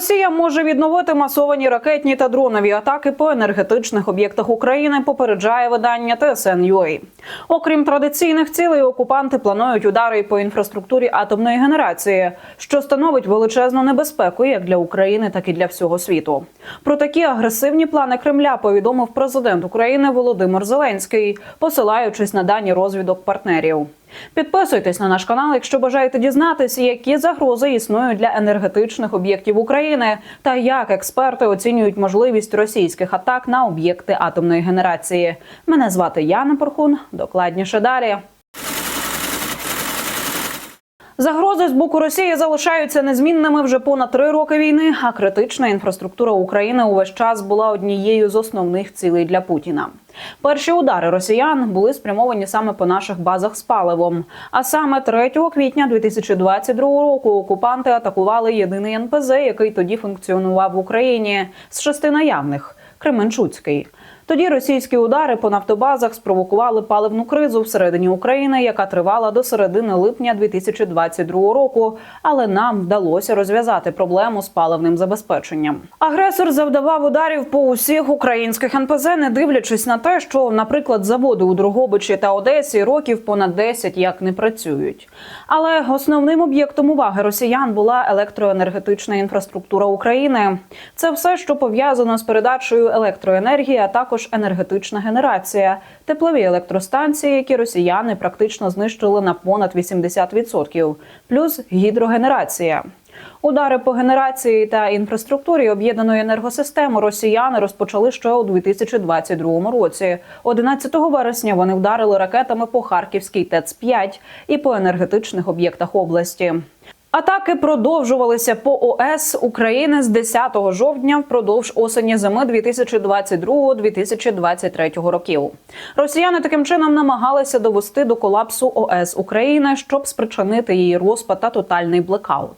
Росія може відновити масовані ракетні та дронові атаки по енергетичних об'єктах України. Попереджає видання TSN.ua. Окрім традиційних цілей, окупанти планують удари по інфраструктурі атомної генерації, що становить величезну небезпеку як для України, так і для всього світу. Про такі агресивні плани Кремля повідомив президент України Володимир Зеленський, посилаючись на дані розвідок партнерів. Підписуйтесь на наш канал, якщо бажаєте дізнатися, які загрози існують для енергетичних об'єктів України та як експерти оцінюють можливість російських атак на об'єкти атомної генерації. Мене звати Яна Порхун. Докладніше далі. Загрози з боку Росії залишаються незмінними вже понад три роки війни. А критична інфраструктура України увесь час була однією з основних цілей для Путіна. Перші удари росіян були спрямовані саме по наших базах з паливом. А саме 3 квітня 2022 року окупанти атакували єдиний НПЗ, який тоді функціонував в Україні з шести наявних Кременчуцький. Тоді російські удари по нафтобазах спровокували паливну кризу всередині України, яка тривала до середини липня 2022 року. Але нам вдалося розв'язати проблему з паливним забезпеченням. Агресор завдавав ударів по усіх українських НПЗ, не дивлячись на те, що, наприклад, заводи у Дрогобичі та Одесі років понад 10 як не працюють. Але основним об'єктом уваги росіян була електроенергетична інфраструктура України. Це все, що пов'язано з передачею електроенергії, а також енергетична генерація, теплові електростанції, які росіяни практично знищили на понад 80%, плюс гідрогенерація. Удари по генерації та інфраструктурі об'єднаної енергосистеми росіяни розпочали ще у 2022 році. 11 вересня вони вдарили ракетами по Харківській ТЕЦ-5 і по енергетичних об'єктах області. Атаки продовжувалися по ОС України з 10 жовтня впродовж осені зими 2022-2023 років. Росіяни таким чином намагалися довести до колапсу ОС України, щоб спричинити її розпад та тотальний блекаут.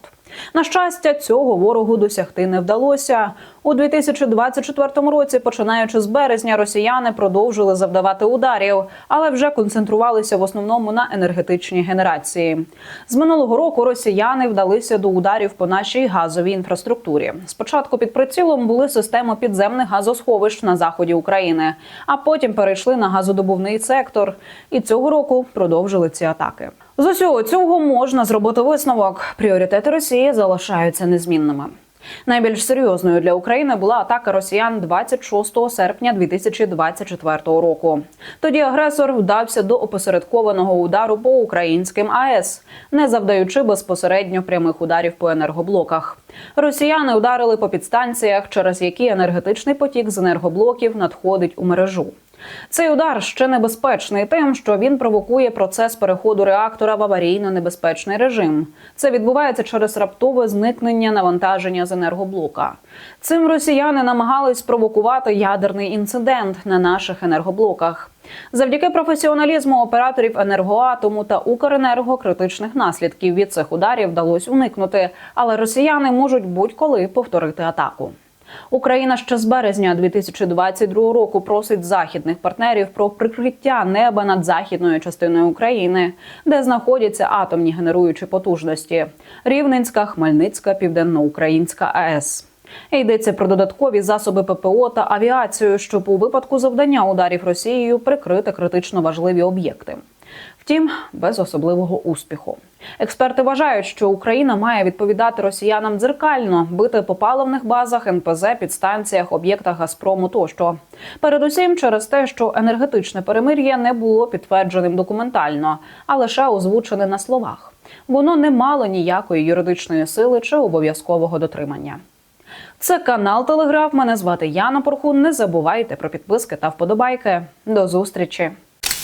На щастя, цього ворогу досягти не вдалося. У 2024 році, починаючи з березня, росіяни продовжили завдавати ударів, але вже концентрувалися в основному на енергетичній генерації. З минулого року росіяни вдалися до ударів по нашій газовій інфраструктурі. Спочатку під прицілом були системи підземних газосховищ на заході України, а потім перейшли на газодобувний сектор. І цього року продовжили ці атаки. З усього цього можна зробити висновок. Пріоритети Росії залишаються незмінними. Найбільш серйозною для України була атака росіян 26 серпня 2024 року. Тоді агресор вдався до опосередкованого удару по українським АЕС, не завдаючи безпосередньо прямих ударів по енергоблоках. Росіяни ударили по підстанціях, через які енергетичний потік з енергоблоків надходить у мережу. Цей удар ще небезпечний тим, що він провокує процес переходу реактора в аварійно-небезпечний режим. Це відбувається через раптове зникнення навантаження з енергоблока. Цим росіяни намагались провокувати ядерний інцидент на наших енергоблоках. Завдяки професіоналізму операторів енергоатому та Укренерго критичних наслідків від цих ударів вдалося уникнути, але росіяни можуть будь-коли повторити атаку. Україна ще з березня 2022 року просить західних партнерів про прикриття неба над західною частиною України, де знаходяться атомні генеруючі потужності: Рівненська, Хмельницька, Південноукраїнська АЕС. Йдеться про додаткові засоби ППО та авіацію, щоб у випадку завдання ударів Росією прикрити критично важливі об'єкти. Втім, без особливого успіху. Експерти вважають, що Україна має відповідати росіянам дзеркально, бити по паливних базах, НПЗ, підстанціях, об'єктах Газпрому тощо. Передусім через те, що енергетичне перемир'я не було підтвердженим документально, а лише озвучене на словах. Воно не мало ніякої юридичної сили чи обов'язкового дотримання. Це канал Телеграф. Мене звати Яна Порхун. Не забувайте про підписки та вподобайки. До зустрічі.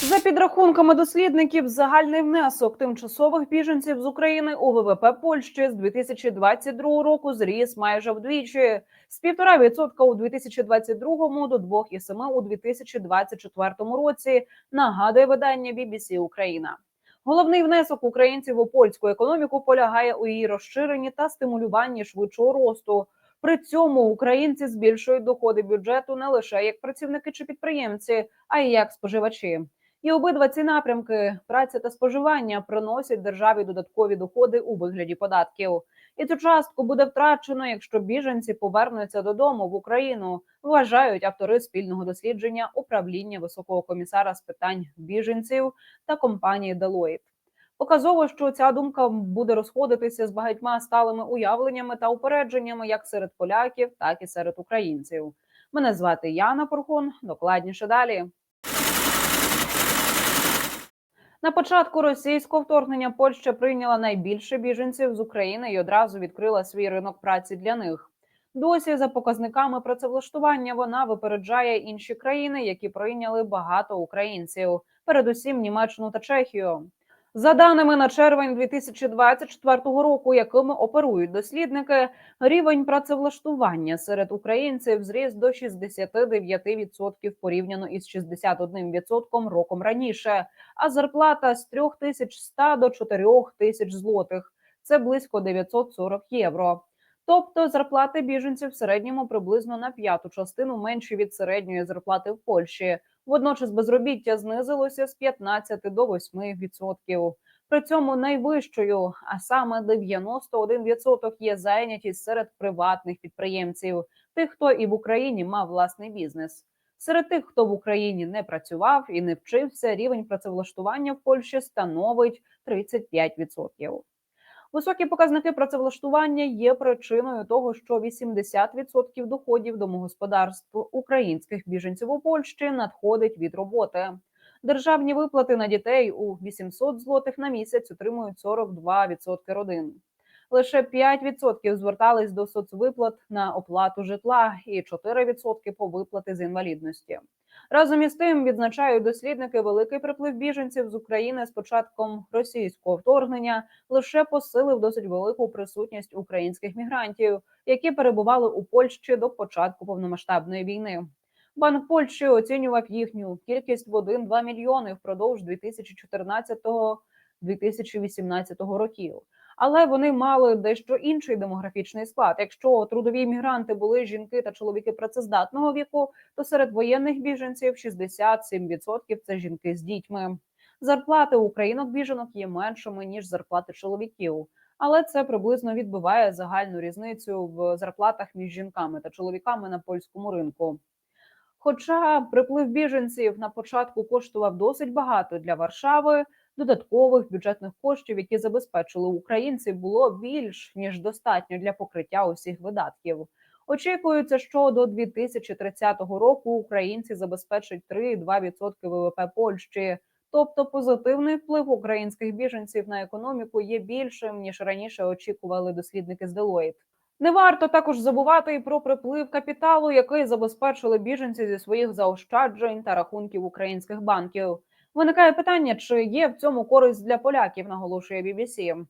За підрахунками дослідників, загальний внесок тимчасових біженців з України у ВВП Польщі з 2022 року зріс майже вдвічі з 1,5% у 2022 до 2,7% у 2024 році. Нагадує видання BBC Україна. Головний внесок українців у польську економіку полягає у її розширенні та стимулюванні швидшого росту. При цьому українці збільшують доходи бюджету не лише як працівники чи підприємці, а й як споживачі. І обидва ці напрямки праця та споживання приносять державі додаткові доходи у вигляді податків. І цю частку буде втрачено, якщо біженці повернуться додому в Україну. Вважають автори спільного дослідження управління високого комісара з питань біженців та компанії Deloitte. Показово, що ця думка буде розходитися з багатьма сталими уявленнями та упередженнями як серед поляків, так і серед українців. Мене звати Яна Порхун. Докладніше далі. На початку російського вторгнення Польща прийняла найбільше біженців з України і одразу відкрила свій ринок праці для них. Досі за показниками працевлаштування вона випереджає інші країни, які прийняли багато українців, передусім Німеччину та Чехію. За даними на червень 2024 року, якими оперують дослідники, рівень працевлаштування серед українців зріс до 69% порівняно із 61% роком раніше, а зарплата з 3100 до 4000 злотих. Це близько 940 євро. Тобто зарплати біженців в середньому приблизно на п'яту частину менші від середньої зарплати в Польщі. Водночас безробіття знизилося з 15 до 8%. При цьому найвищою, а саме 91% є зайнятість серед приватних підприємців, тих, хто і в Україні мав власний бізнес. Серед тих, хто в Україні не працював і не вчився, рівень працевлаштування в Польщі становить 35%. Високі показники працевлаштування є причиною того, що 80% доходів домогосподарств українських біженців у Польщі надходить від роботи. Державні виплати на дітей у 800 злотих на місяць отримують 42% родин. Лише 5% звертались до соцвиплат на оплату житла і 4% по виплати з інвалідності. Разом із тим відзначають дослідники великий приплив біженців з України з початком російського вторгнення лише посилив досить велику присутність українських мігрантів, які перебували у Польщі до початку повномасштабної війни. Банк Польщі оцінював їхню кількість в 1-2 мільйони впродовж 2014-2018 років. Але вони мали дещо інший демографічний склад. Якщо трудові мігранти були жінки та чоловіки працездатного віку, то серед воєнних біженців 67% – це жінки з дітьми. Зарплати українок біженок є меншими ніж зарплати чоловіків, але це приблизно відбиває загальну різницю в зарплатах між жінками та чоловіками на польському ринку. Хоча приплив біженців на початку коштував досить багато для Варшави, додаткових бюджетних коштів, які забезпечили українців, було більш ніж достатньо для покриття усіх видатків. Очікується, що до 2030 року українці забезпечать 3,2% ВВП Польщі. Тобто позитивний вплив українських біженців на економіку є більшим ніж раніше очікували дослідники з Deloitte. Не варто також забувати і про приплив капіталу, який забезпечили біженці зі своїх заощаджень та рахунків українських банків. Виникає питання, чи є в цьому користь для поляків, наголошує BBC.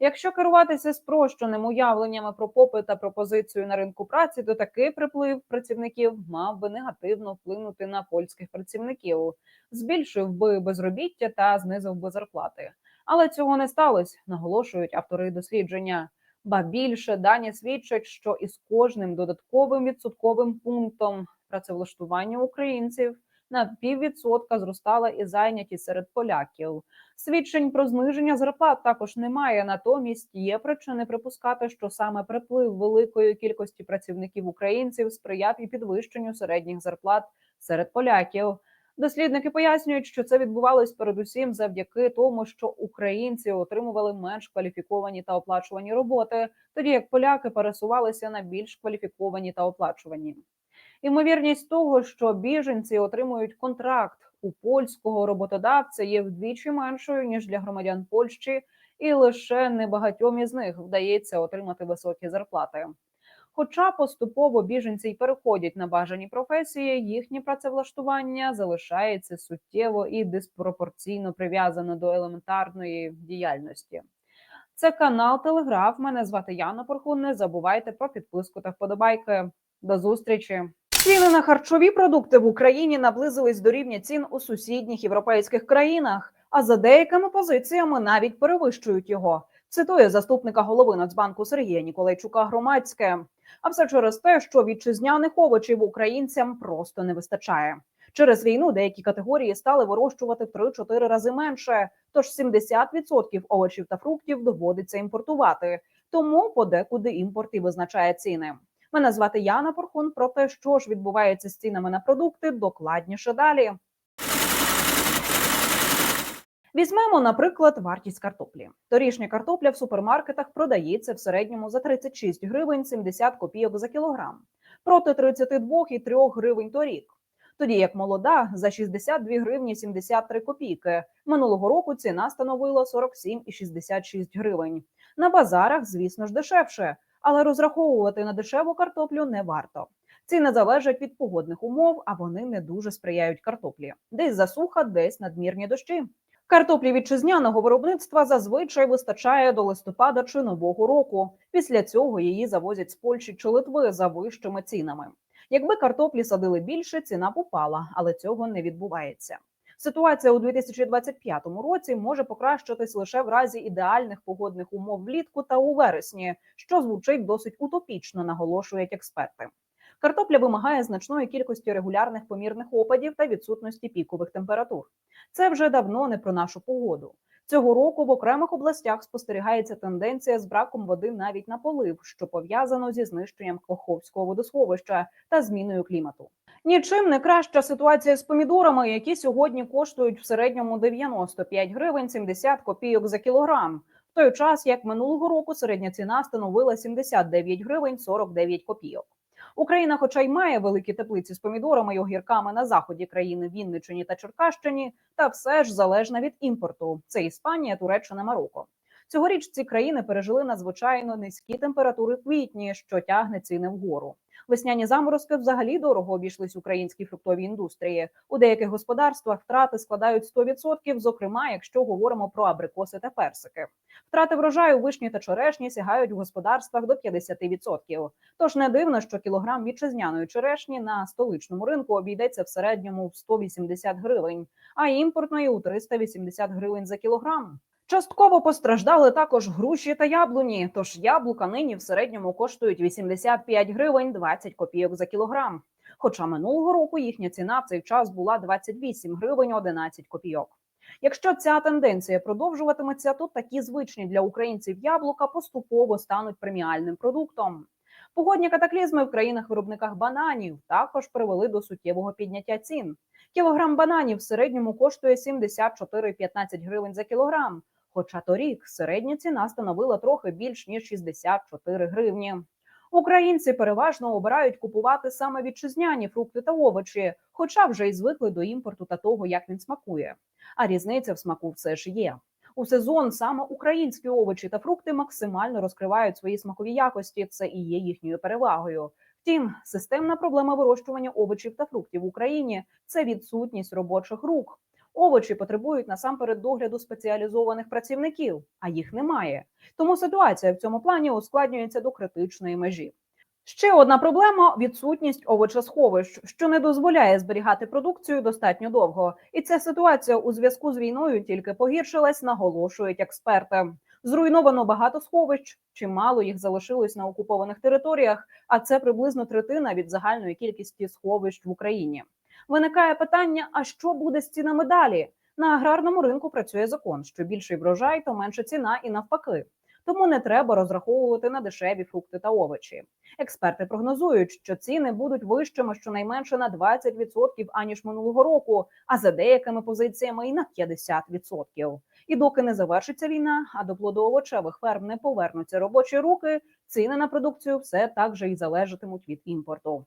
Якщо керуватися спрощеним уявленнями про попит та пропозицію на ринку праці, то такий приплив працівників мав би негативно вплинути на польських працівників, збільшив би безробіття та знизив би зарплати. Але цього не сталося, наголошують автори дослідження. Ба більше дані свідчать, що із кожним додатковим відсотковим пунктом працевлаштування українців на піввідсотка зростала і зайнятість серед поляків. Свідчень про зниження зарплат також немає. Натомість є причини припускати, що саме приплив великої кількості працівників українців сприяв і підвищенню середніх зарплат серед поляків. Дослідники пояснюють, що це відбувалось передусім завдяки тому, що українці отримували менш кваліфіковані та оплачувані роботи, тоді як поляки пересувалися на більш кваліфіковані та оплачувані. Імовірність того, що біженці отримують контракт у польського роботодавця, є вдвічі меншою ніж для громадян Польщі, і лише небагатьом із них вдається отримати високі зарплати. Хоча поступово біженці й переходять на бажані професії, їхнє працевлаштування залишається суттєво і диспропорційно прив'язано до елементарної діяльності. Це канал Телеграф. Мене звати Яна Порхун. Не забувайте про підписку та вподобайки. До зустрічі. Ціни на харчові продукти в Україні наблизились до рівня цін у сусідніх європейських країнах, а за деякими позиціями навіть перевищують його. Цитує заступника голови Нацбанку Сергія Ніколайчука. Громадське. А все через те, що вітчизняних овочів українцям просто не вистачає. Через війну деякі категорії стали вирощувати в 3-4 рази менше. Тож 70% овочів та фруктів доводиться імпортувати. Тому подекуди імпорт і визначає ціни. Мене звати Яна Порхун. Про те, що ж відбувається з цінами на продукти, докладніше далі. Візьмемо, наприклад, вартість картоплі. Торішня картопля в супермаркетах продається в середньому за 36 гривень 70 копійок за кілограм, проти 32 і 3 гривень торік. Тоді як молода за 62 гривні 73 копійки. Минулого року ціна становила 47 і 66 гривень. На базарах, звісно ж, дешевше, але розраховувати на дешеву картоплю не варто. Ціни залежать від погодних умов, а вони не дуже сприяють картоплі. Десь засуха, десь надмірні дощі. Картоплі вітчизняного виробництва зазвичай вистачає до листопада чи нового року. Після цього її завозять з Польщі чи Литви за вищими цінами. Якби картоплі садили більше, ціна б упала, але цього не відбувається. Ситуація у 2025 році може покращитись лише в разі ідеальних погодних умов влітку та у вересні, що звучить досить утопічно, наголошують експерти. Картопля вимагає значної кількості регулярних помірних опадів та відсутності пікових температур. Це вже давно не про нашу погоду. Цього року в окремих областях спостерігається тенденція з браком води навіть на полив, що пов'язано зі знищенням Коховського водосховища та зміною клімату. Нічим не краща ситуація з помідорами, які сьогодні коштують в середньому 95 гривень 70 копійок за кілограм. В той час, як минулого року, середня ціна становила 79 гривень 49 копійок. Україна, хоча й має великі теплиці з помідорами й огірками на заході країни Вінниччині та Черкащині, та все ж залежна від імпорту. Це Іспанія, Туреччина, Марокко. Цьогоріч ці країни пережили надзвичайно низькі температури в квітні, що тягне ціни вгору. Весняні заморозки взагалі дорого обійшлись українській фруктовій індустрії. У деяких господарствах втрати складають 100%, зокрема, якщо говоримо про абрикоси та персики. Втрати врожаю вишні та черешні сягають у господарствах до 50%. Тож не дивно, що кілограм вітчизняної черешні на столичному ринку обійдеться в середньому в 180 гривень, а імпортної у 380 гривень за кілограм. Частково постраждали також груші та яблуні. Тож яблука нині в середньому коштують 85 гривень 20 копійок за кілограм. Хоча минулого року їхня ціна в цей час була 28 гривень 11 копійок. Якщо ця тенденція продовжуватиметься, то такі звичні для українців яблука поступово стануть преміальним продуктом. Погодні катаклізми в країнах-виробниках бананів також привели до суттєвого підняття цін. Кілограм бананів в середньому коштує 74,15 гривень за кілограм. Хоча торік середня ціна становила трохи більш ніж 64 гривні. Українці переважно обирають купувати саме вітчизняні фрукти та овочі, хоча вже й звикли до імпорту та того, як він смакує. А різниця в смаку все ж є. У сезон саме українські овочі та фрукти максимально розкривають свої смакові якості. Це і є їхньою перевагою. Втім, системна проблема вирощування овочів та фруктів в Україні це відсутність робочих рук. Овочі потребують насамперед догляду спеціалізованих працівників, а їх немає. Тому ситуація в цьому плані ускладнюється до критичної межі. Ще одна проблема відсутність овочесховищ, що не дозволяє зберігати продукцію достатньо довго. І ця ситуація у зв'язку з війною тільки погіршилась, наголошують експерти. Зруйновано багато сховищ, чимало їх залишилось на окупованих територіях, а це приблизно третина від загальної кількості сховищ в Україні. Виникає питання: а що буде з цінами далі? На аграрному ринку працює закон: що більший врожай, то менша ціна, і навпаки. Тому не треба розраховувати на дешеві фрукти та овочі. Експерти прогнозують, що ціни будуть вищими щонайменше на 20% аніж минулого року, а за деякими позиціями і на 50%. І доки не завершиться війна, а до плодоовочевих ферм не повернуться робочі руки, ціни на продукцію все так же і залежатимуть від імпорту.